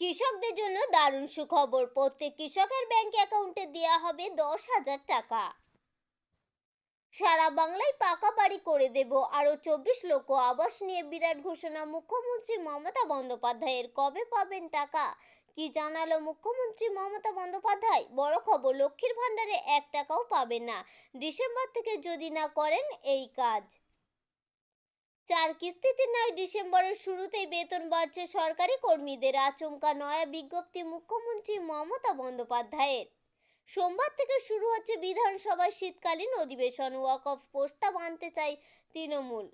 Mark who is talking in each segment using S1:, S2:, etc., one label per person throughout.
S1: কৃষকদের জন্য দারুণ সুখবর। প্রত্যেক কৃষকের ব্যাংক অ্যাকাউন্টে দেওয়া হবে দশ হাজার টাকা। সারা বাংলায় পাকা বাড়ি করে দেব। আরও চব্বিশ লক্ষ আবাস নিয়ে বিরাট ঘোষণা। মুখ্যমন্ত্রী মমতা বন্দ্যোপাধ্যায়ের কবে পাবেন টাকা? কি জানালো মুখ্যমন্ত্রী মমতা বন্দ্যোপাধ্যায়? বড় খবর, লক্ষ্মীর ভাণ্ডারে এক টাকাও পাবেন না। ডিসেম্বর থেকে যদি না করেন এই কাজ। চার কিস্তিতে নয় ডিসেম্বরের শুরুতেই বেতন বাড়ছে সরকারি কর্মীদের। আচমকা নয়া বিজ্ঞপ্তি মুখ্যমন্ত্রী মমতা বন্দ্যোপাধ্যায়ের। সোমবার থেকে শুরু হচ্ছে বিধানসভার শীতকালীন অধিবেশন। ওয়াক অফ প্রস্তাব আনতে চাই তৃণমূল।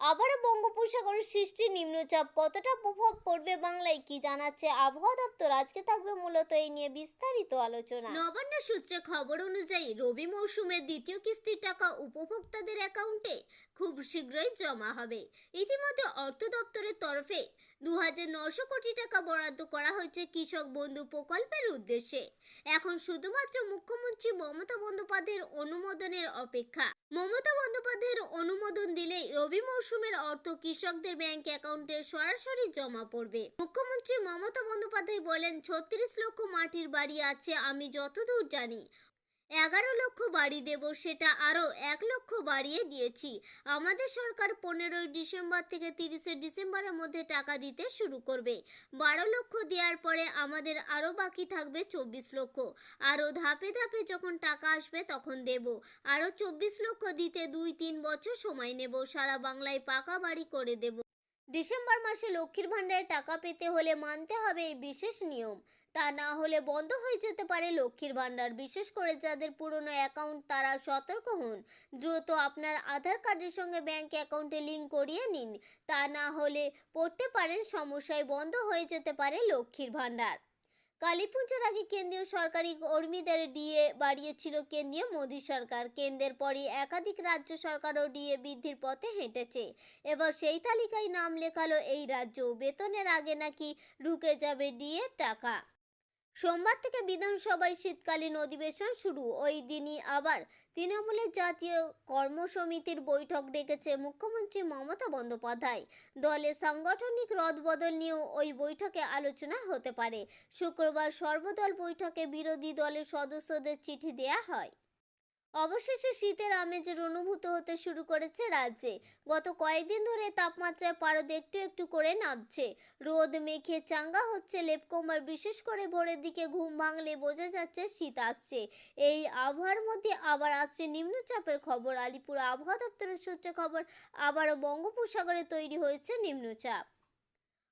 S1: আবারও বঙ্গোপসাগরের সৃষ্টি নিম্নচাপ কতটা প্রভাব পড়বে বাংলায় কি জানাচ্ছে আবহাওয়া দপ্তর? আজকে থাকবে মূলত এই নিয়ে বিস্তারিত আলোচনা। নবান্ন সূত্রে খবর অনুযায়ী রবি মৌসুমের দ্বিতীয় কিস্তির টাকা উপভোক্তাদের অ্যাকাউন্টে খুব শীঘ্রই জমা হবে। ইতিমধ্যে অর্থ দপ্তরের তরফে দু হাজার নশো কোটি টাকা বরাদ্দ করা হয়েছে কৃষক বন্ধু প্রকল্পের উদ্দেশ্যে। এখন শুধুমাত্র মুখ্যমন্ত্রী মমতা বন্দ্যোপাধ্যায়ের অনুমোদনের অপেক্ষা। মমতা বন্দ্যোপাধ্যায়ের অনুমোদন দিলেই রবি মৌসুমের অর্থ কৃষকদের ব্যাংক অ্যাকাউন্টে সরাসরি জমা পড়বে। মুখ্যমন্ত্রী মমতা বন্দ্যোপাধ্যায় বলেন, ছত্রিশ লক্ষ মাটির বাড়ি আছে, আমি যতদূর জানি। এগারো লক্ষ বাড়ি দেব, সেটা আরও এক লক্ষ বাড়িয়ে দিয়েছি। আমাদের সরকার পনেরোই ডিসেম্বর থেকে তিরিশে ডিসেম্বরের মধ্যে টাকা দিতে শুরু করবে। বারো লক্ষ দেওয়ার পরে আমাদের আরও বাকি থাকবে চব্বিশ লক্ষ। আরও ধাপে ধাপে যখন টাকা আসবে তখন দেব। আরও চব্বিশ লক্ষ দিতে দুই তিন বছর সময় নেব। সারা বাংলায় পাকা বাড়ি করে দেব। ডিসেম্বর মাসে লক্ষ্মীর ভাণ্ডারে টাকা পেতে হলে মানতে হবে এই বিশেষ নিয়ম। তা না হলে বন্ধ হয়ে যেতে পারে লক্ষ্মীর ভাণ্ডার। বিশেষ করে যাদের পুরনো অ্যাকাউন্ট, তারা সতর্ক হন। দ্রুত আপনার আধার কার্ডের সঙ্গে ব্যাংক অ্যাকাউন্টে লিঙ্ক করিয়ে নিন। তা না হলে পড়তে পারেন সমস্যায় বন্ধ হয়ে যেতে পারে লক্ষ্মীর ভাণ্ডার। কালী পুজোর আগে কেন্দ্রীয় সরকারি কর্মীদের ডিএ বাড়িয়েছিল কেন্দ্রীয় মোদী সরকার। কেন্দ্রের পরই একাধিক রাজ্য সরকারও ডিএ বৃদ্ধির পথে হেঁটেছে। এবার সেই তালিকায় নাম লেখালো এই রাজ্য। বেতনের আগে নাকি ঢুকে যাবে ডিএ টাকা। সোমবার থেকে বিধানসভায় শীতকালীন অধিবেশন শুরু। ওই দিনই আবার তৃণমূলের জাতীয় কর্মসমিতির বৈঠক ডেকেছে মুখ্যমন্ত্রী মমতা বন্দ্যোপাধ্যায়। দলের সাংগঠনিক রদবদল নিয়েও ওই বৈঠকে আলোচনা হতে পারে। শুক্রবার সর্বদল বৈঠকে বিরোধী দলের সদস্যদের চিঠি দেয়া হয়। অবশেষে শীতের আমেজের অনুভূত হতে শুরু করেছে রাজ্যে। গত কয়েকদিন ধরে তাপমাত্রার পারদ একটু একটু করে নামছে। রোদ মেখে চাঙ্গা হচ্ছে লেপকমার বিশেষ করে ভোরের দিকে ঘুম ভাঙলে বোঝা যাচ্ছে শীত আসছে। এই আবহাওয়ার মধ্যে আবার আসছে নিম্নচাপের খবর। আলিপুর আবহাওয়া দপ্তরের সূত্রে খবর, আবারও বঙ্গোপসাগরে তৈরি হয়েছে নিম্নচাপ।